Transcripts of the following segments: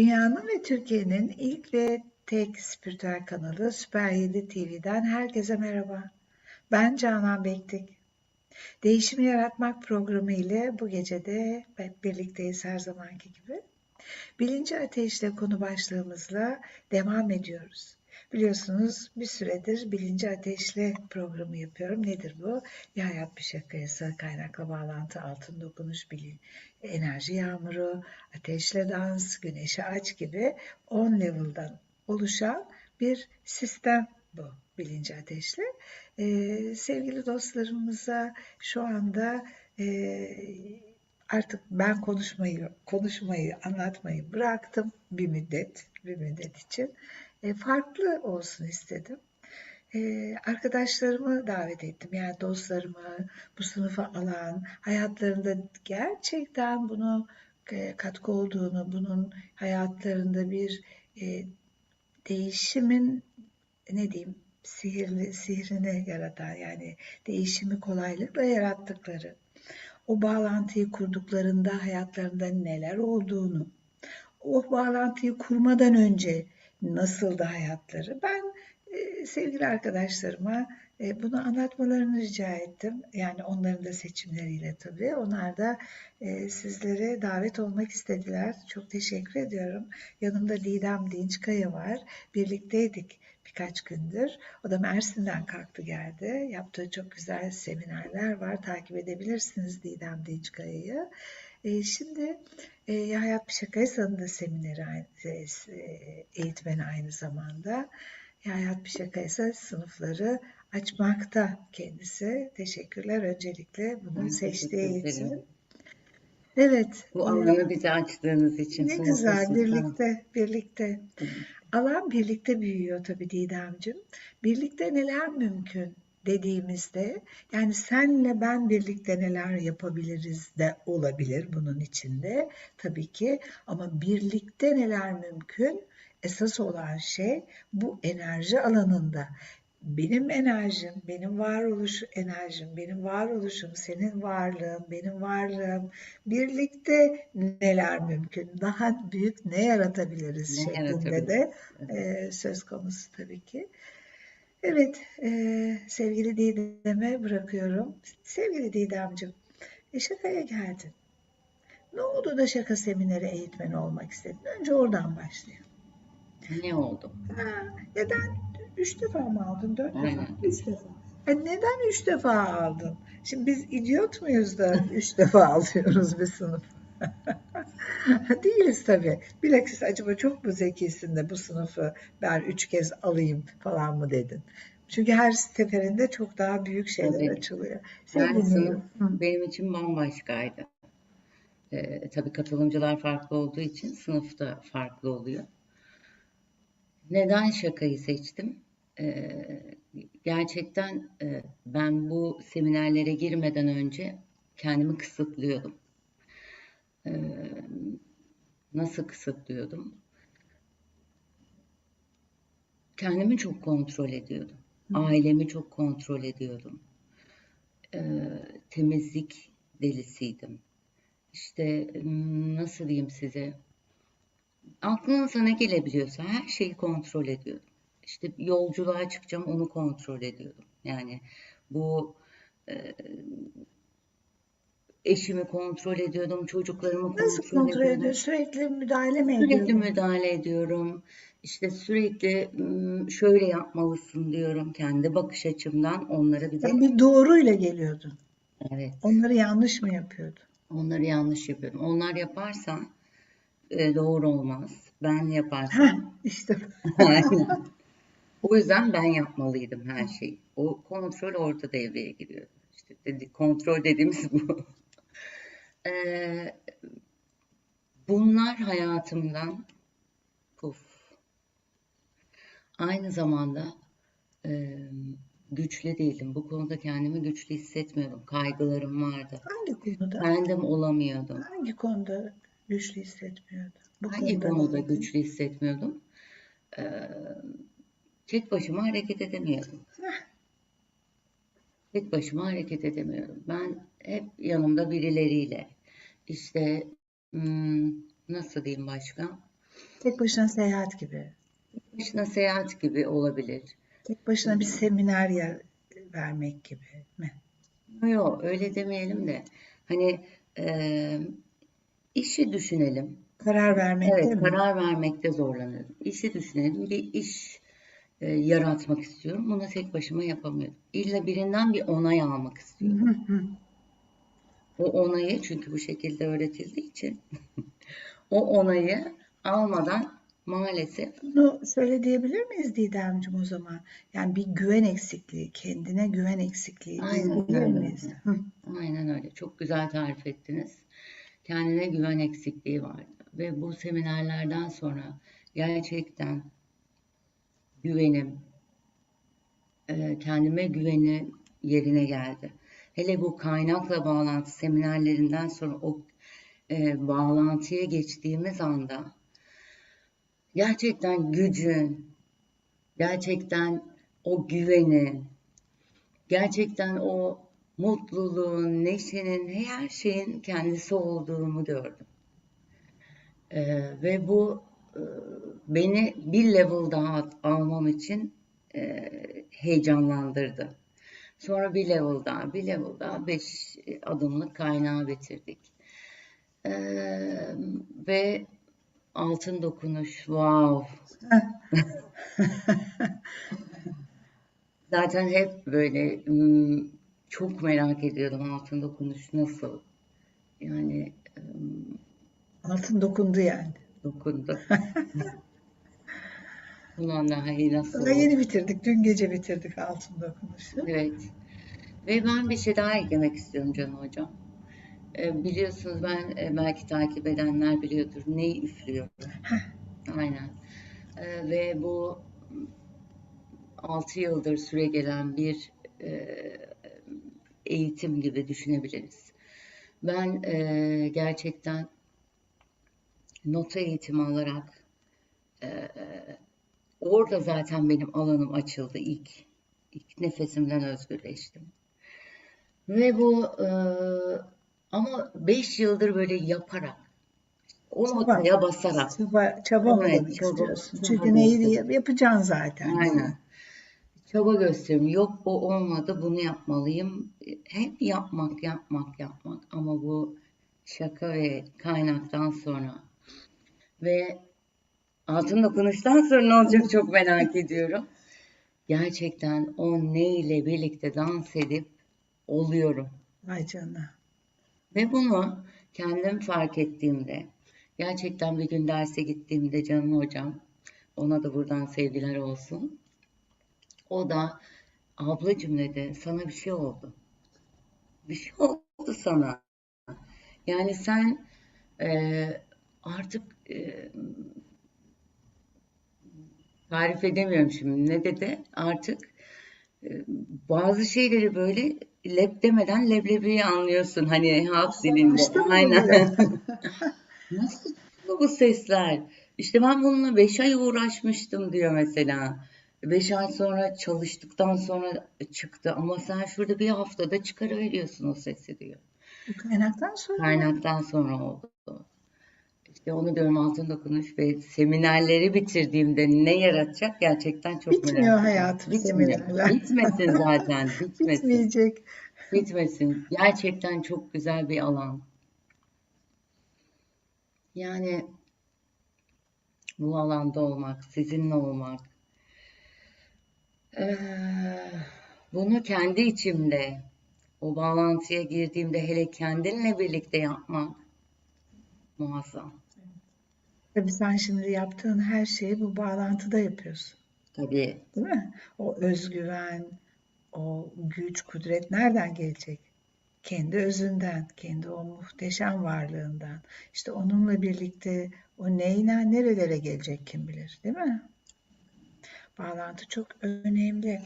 Dünyanın ve Türkiye'nin ilk ve tek spiritüel kanalı Süper 7 TV'den herkese merhaba. Ben Canan Bektik. Değişimi Yaratmak programı ile bu gece de hep birlikteyiz her zamanki gibi. Bilinci ateşle konu başlığımızla devam ediyoruz. Biliyorsunuz bir süredir bilinci ateşle programı yapıyorum. Nedir bu? Bir hayat bir şakayası, kaynakla bağlantı, altın dokunuş, bilin, enerji yağmuru, ateşle dans, güneşe aç gibi 10 level'dan oluşan bir sistem bu bilinci ateşle. Ee, sevgili dostlarımıza şu anda e, artık ben konuşmayı, konuşmayı, anlatmayı bıraktım bir müddet, bir müddet için. E, farklı olsun istedim. E, arkadaşlarımı davet ettim. Yani dostlarımı bu sınıfa alan, hayatlarında gerçekten bunu e, katkı olduğunu, bunun hayatlarında bir e, değişimin ne diyeyim sihirli sihrini yaratan yani değişimi kolaylıkla yarattıkları o bağlantıyı kurduklarında hayatlarında neler olduğunu o bağlantıyı kurmadan önce nasıldı hayatları ben e, sevgili arkadaşlarıma e, bunu anlatmalarını rica ettim. Yani onların da seçimleriyle tabii. Onlar da e, sizlere davet olmak istediler. Çok teşekkür ediyorum. Yanımda Didem Dinçkaya var. Birlikteydik birkaç gündür. O da Mersin'den kalktı geldi. Yaptığı çok güzel seminerler var. Takip edebilirsiniz Didem Dinçkaya'yı. E, şimdi e, Hayat Bir Şakaysan'ın da semineri e, eğitmeni aynı zamanda. Hayat Bir Şakaysa sınıfları açmakta kendisi. Teşekkürler öncelikle bunu seçtiği için. Evet. Bu e, alanı bize açtığınız için ne güzel birlikte birlikte. Alan birlikte büyüyor tabii Didemciğim. Birlikte neler mümkün dediğimizde yani senle ben birlikte neler yapabiliriz de olabilir bunun içinde tabii ki. Ama birlikte neler mümkün? Esas olan şey bu enerji alanında benim enerjim, benim varoluş enerjim, benim varoluşum, senin varlığın, benim varlığım, birlikte neler mümkün, daha büyük ne yaratabiliriz Ne şeklinde de yaratabiliriz? e, söz konusu tabii ki. Evet, e, sevgili Didem'e bırakıyorum. Sevgili Didemciğim, e, şakaya geldin. Ne oldu da şaka semineri eğitmeni olmak istedin? Önce oradan başlayalım. Ne oldu? Ha, neden? Üç defa mı aldın? Dört defa? Üç defa. Ha, neden üç defa aldın? Şimdi biz idiot muyuz da üç defa alıyoruz bir sınıf? Değiliz tabii. Bilakis acaba çok mu zekisin de bu sınıfı ben üç kez alayım falan mı dedin? Çünkü her seferinde çok daha büyük şeyler Tabii. açılıyor. Seni Yani sınıf Hı. benim için bambaşkaydı. Ee, tabii katılımcılar farklı olduğu için sınıf da farklı oluyor. Neden şakayı seçtim? Ee, gerçekten e, ben bu seminerlere girmeden önce kendimi kısıtlıyordum. Ee, nasıl kısıtlıyordum? Kendimi çok kontrol ediyordum. Ailemi çok kontrol ediyordum. Ee, temizlik delisiydim. İşte nasıl diyeyim size? Aklınıza ne gelebiliyorsa her şeyi kontrol ediyordum. İşte yolculuğa çıkacağım onu kontrol ediyordum. Yani bu e, eşimi kontrol ediyordum, çocuklarımı Nasıl kontrol kontrol ediyordum. ediyor? Sürekli müdahale mi Sürekli ediyordun? müdahale ediyorum. İşte sürekli "Hmm, şöyle yapmalısın diyorum. Kendi bakış açımdan onlara bir de Sen bir doğruyla geliyordun. evet Onları yanlış mı yapıyordun? onları yanlış yapıyorum. Onlar yaparsa e, doğru olmaz. Ben Heh, yaparsam işte aynen. O yüzden ben yapmalıydım her şeyi. O kontrol orada devreye giriyor. İşte dedi, kontrol dediğimiz bu. Ee, bunlar hayatımdan puf. Aynı zamanda e, güçlü değildim. Bu konuda kendimi güçlü hissetmiyordum. Kaygılarım vardı. hangi konuda? Kendim olamıyordum. Hangi konuda güçlü hissetmiyordun? Bu Hangi konuda güçlü hissetmiyordum? Ee, tek başıma hareket edemiyordum. Tek başıma hareket edemiyordum. Ben hep yanımda birileriyle. İşte hmm, nasıl diyeyim başka? Tek başına seyahat gibi. Başına seyahat gibi olabilir. Tek başına bir seminer yer vermek gibi mi? Yok öyle demeyelim de hani e, işi düşünelim. Karar vermekte Evet, mi? karar vermekte zorlanıyorum. İşi düşünelim. Bir iş e, yaratmak istiyorum. Bunu tek başıma yapamıyorum. İlla birinden bir onay almak istiyorum. hı hı. O onayı çünkü bu şekilde öğretildiği için o onayı almadan maalesef Bunu şöyle diyebilir miyiz Didemciğim o zaman? Yani bir güven eksikliği, kendine güven eksikliği aynen diyebilir öyle. miyiz? Aynen öyle. Çok güzel tarif ettiniz. Kendine güven eksikliği vardı. Ve bu seminerlerden sonra gerçekten güvenim, e, kendime güveni yerine geldi. Hele bu kaynakla bağlantı seminerlerinden sonra o e, bağlantıya geçtiğimiz anda gerçekten gücün, gerçekten o güvenin, gerçekten o mutluluğun, neşenin, her şeyin kendisi olduğumu gördüm. Ee, ve bu e, beni bir level daha almam için e, heyecanlandırdı. Sonra bir level daha, bir level daha, beş adımlık kaynağı bitirdik. Ee, ve altın dokunuş, wow. Zaten hep böyle çok merak ediyordum altın dokunuş nasıl. Yani Altın dokundu yani. dokundu. Bundan daha iyi nasıl Daha yeni bitirdik. Dün gece bitirdik altın dokunuşu. Evet. Ve ben bir şey daha eklemek istiyorum Can Hocam. Ee, biliyorsunuz ben e, belki takip edenler biliyordur. Neyi üflüyorum? Aynen. Ee, ve bu 6 yıldır süre gelen bir e, eğitim gibi düşünebiliriz. Ben e, gerçekten nota eğitimi alarak e, orada zaten benim alanım açıldı ilk. İlk nefesimden özgürleştim. Ve bu e, ama 5 yıldır böyle yaparak, o Çaba. notaya basarak. Çaba, çaba Evet, çaba- Çünkü neyi yapacaksın zaten. Aynen. Çaba gösteriyorum. Yok bu olmadı, bunu yapmalıyım. Hep yapmak, yapmak, yapmak. Ama bu şaka ve kaynaktan sonra ve altın dokunuştan sonra ne olacak çok merak ediyorum. Gerçekten o neyle birlikte dans edip oluyorum. Vay canına. Ve bunu kendim fark ettiğimde, gerçekten bir gün derse gittiğimde canım hocam, ona da buradan sevgiler olsun. O da ablacığım dedi, sana bir şey oldu. Bir şey oldu sana. Yani sen eee, artık eee, tarif edemiyorum şimdi. Ne dedi? Artık e, bazı şeyleri böyle lep demeden leblebiyi anlıyorsun. Hani halk dilinde. Aynen. Nasıl bu sesler? İşte ben bununla 5 ay uğraşmıştım diyor mesela. 5 ay sonra çalıştıktan sonra çıktı ama sen şurada bir haftada çıkarıveriyorsun o sesi diyor. Kaynaktan sonra? Kaynaktan sonra oldu. İşte onu diyorum altın dokunuş ve seminerleri bitirdiğimde ne yaratacak gerçekten çok merak Bitmiyor ediyorum. hayatım Bitmiyor. seminerler. Bitmesin zaten. Bitmesin. Bitmeyecek. Bitmesin. Gerçekten çok güzel bir alan. Yani bu alanda olmak, sizinle olmak, eee, bunu kendi içimde, o bağlantıya girdiğimde hele kendinle birlikte yapmak muazzam. Tabii sen şimdi yaptığın her şeyi bu bağlantıda yapıyorsun. Tabii Değil mi? O özgüven, o güç, kudret nereden gelecek? Kendi özünden, kendi o muhteşem varlığından. İşte onunla birlikte o neyle nerelere gelecek kim bilir, değil mi? Bağlantı çok önemli.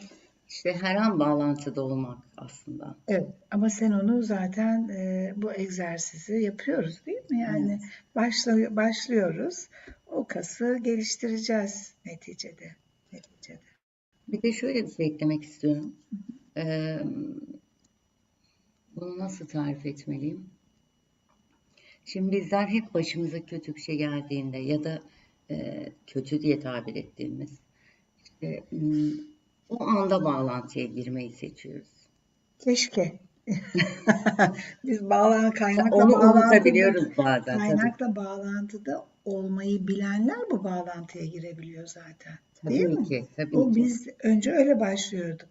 işte her an bağlantıda olmak aslında. Evet, ama sen onu zaten e, bu egzersizi yapıyoruz değil mi? Yani başla, başlıyoruz, o kası geliştireceğiz neticede. Neticede. Bir de şöyle bir şey eklemek istiyorum. Eee, bunu nasıl tarif etmeliyim? Şimdi bizler hep başımıza kötü bir şey geldiğinde ya da e, kötü diye tabir ettiğimiz m, o anda bağlantıya girmeyi seçiyoruz. Keşke. Biz bağlan kaynakla Onu unutabiliyoruz bazen tabii. kaynakla bağlantıda olmayı bilenler bu bağlantıya girebiliyor zaten. Değil Tabii mi? ki, tabii O ki. biz önce öyle başlıyorduk.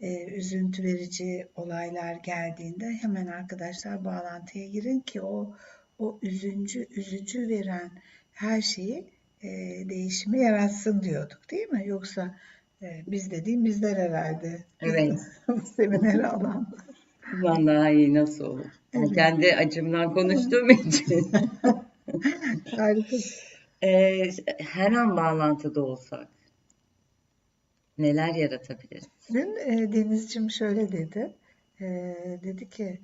Ee, üzüntü verici olaylar geldiğinde hemen arkadaşlar bağlantıya girin ki o o üzüncü üzücü veren her şeyi e, değişimi yaratsın diyorduk değil mi? Yoksa e, biz dediğim bizler herhalde. Evet. Bu semineri alan. Vallahi nasıl olur? Ben Evet. kendi acımdan konuştuğum için. Harika. Ee, her an bağlantıda olsak neler yaratabiliriz? Dün e, Denizciğim şöyle dedi. E, dedi ki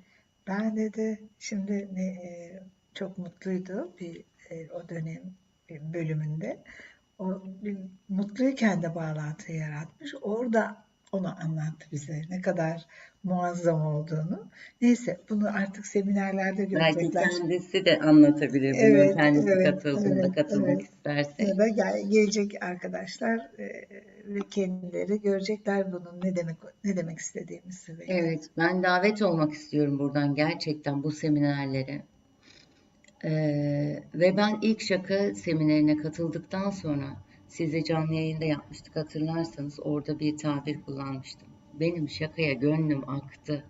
ben dedi şimdi ne, e, çok mutluydu bir e, o dönem bölümünde. O mutluyken de bağlantı yaratmış. Orada onu anlattı bize ne kadar muazzam olduğunu. Neyse bunu artık seminerlerde Belki görecekler. kendisi de anlatabilir bunu. Evet, Kendisi evet, katıldığında evet, katılmak evet. isterse. Ya da gel- gelecek arkadaşlar e, ve kendileri görecekler bunun ne demek ne demek istediğimizi. ve- Evet, ben davet olmak istiyorum buradan gerçekten bu seminerlere. Ee, ve ben ilk şaka seminerine katıldıktan sonra size canlı yayında yapmıştık hatırlarsanız orada bir tabir kullanmıştım. Benim şakaya gönlüm aktı.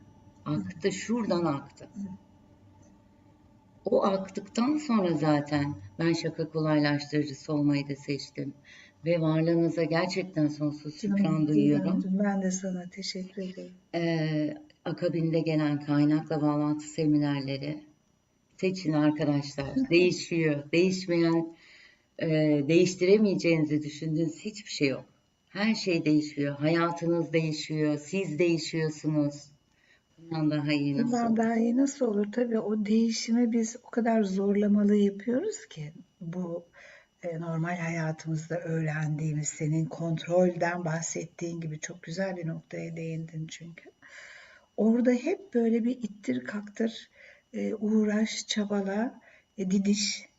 Aktı, şuradan aktı. O aktıktan sonra zaten ben şaka kolaylaştırıcısı olmayı da seçtim. Ve varlığınıza gerçekten sonsuz şükran duyuyorum. Ben de sana teşekkür ederim. Ee, akabinde gelen kaynakla bağlantı seminerleri seçin arkadaşlar. Değişiyor. Değişmeyen, e, değiştiremeyeceğinizi düşündüğünüz hiçbir şey yok. Her şey değişiyor. Hayatınız değişiyor. Siz değişiyorsunuz. Bundan daha iyi nasıl Bundan olur? daha iyi nasıl olur? Tabii o değişimi biz o kadar zorlamalı yapıyoruz ki bu e, normal hayatımızda öğrendiğimiz senin kontrolden bahsettiğin gibi çok güzel bir noktaya değindin çünkü. Orada hep böyle bir ittir kaktır, e, uğraş, çabala, e, didiş,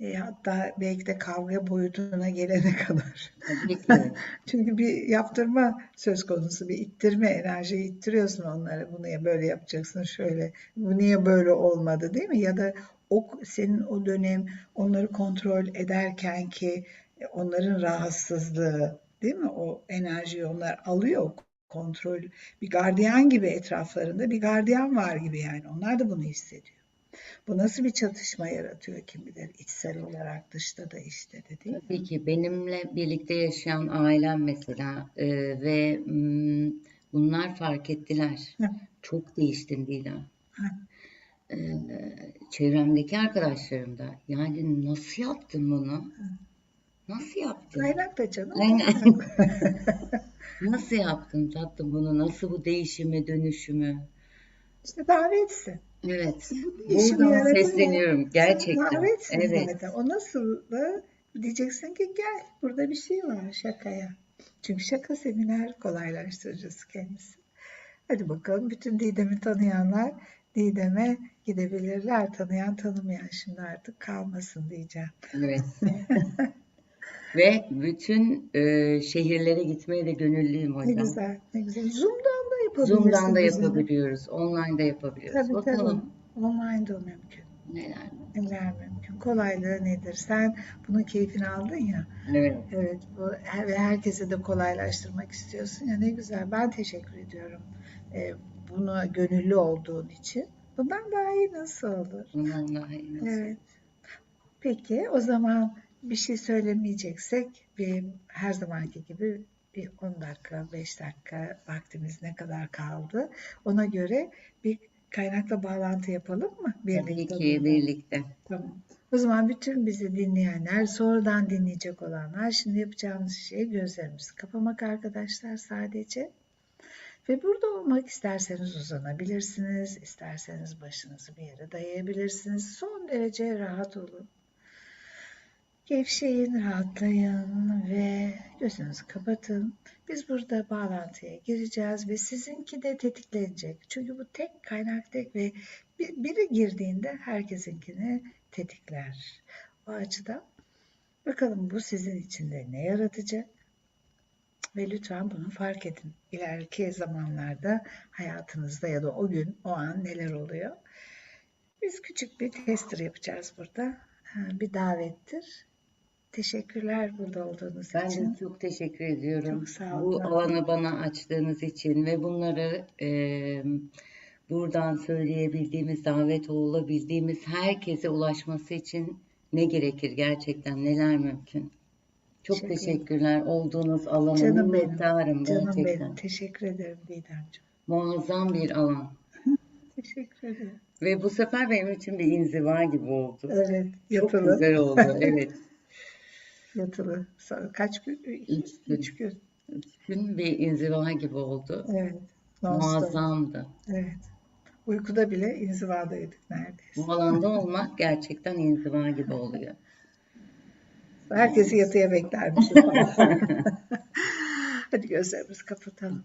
e, hatta belki de kavga boyutuna gelene kadar. Çünkü bir yaptırma söz konusu, bir ittirme enerji ittiriyorsun onları. Bunu niye böyle yapacaksın, şöyle, bu niye böyle olmadı değil mi? Ya da o senin o dönem onları kontrol ederken ki onların rahatsızlığı değil mi? O enerjiyi onlar alıyor, kontrol. Bir gardiyan gibi etraflarında bir gardiyan var gibi yani. Onlar da bunu hissediyor. Bu nasıl bir çatışma yaratıyor kim bilir içsel olarak dışta da işte de değil mi? Tabii ki benimle birlikte yaşayan ailem mesela e, ve mm, bunlar fark ettiler. Hı. Çok değiştin. Hı. E, çevremdeki arkadaşlarım da yani nasıl yaptın bunu? Nasıl yaptın? Kaynak da canım. Aynen. Nasıl yaptın tatlım bunu? Nasıl bu değişimi, dönüşümü? İşte davetsin. Evet. değişimi Buradan yaratan ya. sesleniyorum gerçekten. Davetsin Evet. zaten. O nasıl da diyeceksin ki gel burada bir şey var şakaya. Çünkü şaka seminer kolaylaştırıcısı kendisi. Hadi bakalım bütün Didem'i tanıyanlar Didem'e gidebilirler. Tanıyan tanımayan şimdi artık kalmasın diyeceğim. Evet. Ve bütün e, şehirlere gitmeye de gönüllüyüm Ne hocam. güzel, ne güzel. Zoom'dan da yapabilirsin. Zoom'dan da yapabiliyoruz, online da yapabiliyoruz. Tabii Bakalım tabii. Online o mümkün. neler. Neler mümkün. Kolaylığı nedir? Sen bunun keyfini aldın ya. Evet. Evet, bu her- herkese de kolaylaştırmak istiyorsun ya ne güzel. Ben teşekkür ediyorum e, buna gönüllü olduğun için. Bundan daha iyi nasıl olur? Bundan daha iyi nasıl? Evet. Peki o zaman bir şey söylemeyeceksek bir her zamanki gibi bir 10 dakika, 5 dakika vaktimiz ne kadar kaldı? Ona göre bir kaynakla bağlantı yapalım mı? Tabii Birlikte ki burada. birlikte. Tamam. O zaman bütün bizi dinleyenler, sonradan dinleyecek olanlar şimdi yapacağımız şey gözlerimizi kapamak arkadaşlar sadece. Ve burada olmak isterseniz uzanabilirsiniz, isterseniz başınızı bir yere dayayabilirsiniz. Son derece rahat olun. Gevşeyin, rahatlayın ve gözünüzü kapatın. Biz burada bağlantıya gireceğiz ve sizinki de tetiklenecek. Çünkü bu tek kaynak tek ve bir- biri girdiğinde herkesinkini tetikler. O açıdan Bakalım bu sizin için de ne yaratacak? Ve lütfen bunu fark edin. İleriki zamanlarda hayatınızda ya da o gün, o an neler oluyor? Biz küçük bir tester yapacağız burada. Ha, Bir davettir. Teşekkürler burada olduğunuz Ben için. de çok teşekkür ediyorum. Çok sağ Bu olun. alanı bana açtığınız için ve bunları e, buradan söyleyebildiğimiz, davet olabildiğimiz herkese ulaşması için ne gerekir gerçekten, neler mümkün? Çok ederim. teşekkürler. Olduğunuz alana Canım benim, Canım gerçekten. benim. Teşekkür ederim Didemciğim. Muazzam bir alan. Teşekkür ederim. Ve bu sefer benim için bir inziva gibi oldu. Evet, Çok yatılı. güzel oldu. Evet. Yatılı. Kaç gün? Üç gün. Üç gün. Üç gün bir inziva gibi oldu. Evet. Muazzamdı. Evet. Uykuda bile inzivadaydık neredeyse. Bu alanda olmak gerçekten inziva gibi oluyor. Herkesi yatıya beklermişim falan. Hadi gözlerimizi kapatalım.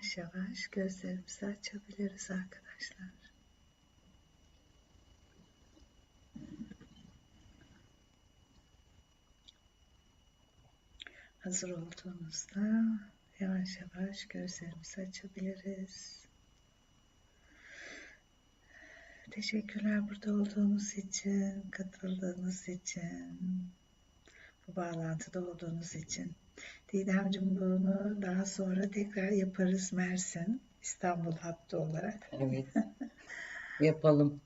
Yavaş yavaş gözlerimizi açabiliriz arkadaşlar. Hazır olduğumuzda yavaş yavaş gözlerimizi açabiliriz. Teşekkürler burada olduğunuz için, katıldığınız için, bu bağlantıda olduğunuz için. Didemciğim bunu daha sonra tekrar yaparız Mersin, İstanbul hattı olarak. Evet. Yapalım.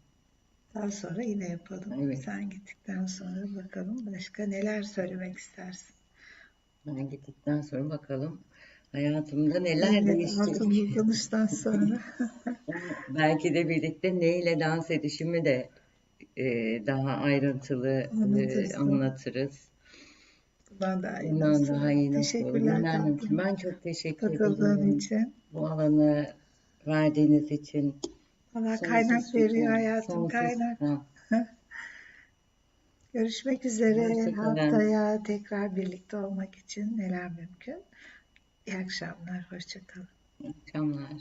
Daha sonra yine yapalım. Evet. Sen gittikten sonra bakalım başka neler söylemek istersin. Ben gittikten sonra bakalım hayatımda neler Evet, altın yıkılıştan sonra. Belki de birlikte neyle dans edişimi de e, daha ayrıntılı e, anlatırız. Bundan daha iyi. Bundan daha iyi nasıl olur? Ben çok teşekkür Katıldığın ederim. için. Bu alanı verdiğiniz için. Sonsuz kaynak veriyor hayatım kaynak. Görüşmek üzere. Haftaya tekrar birlikte olmak için neler mümkün? İyi akşamlar. Hoşçakalın. İyi akşamlar.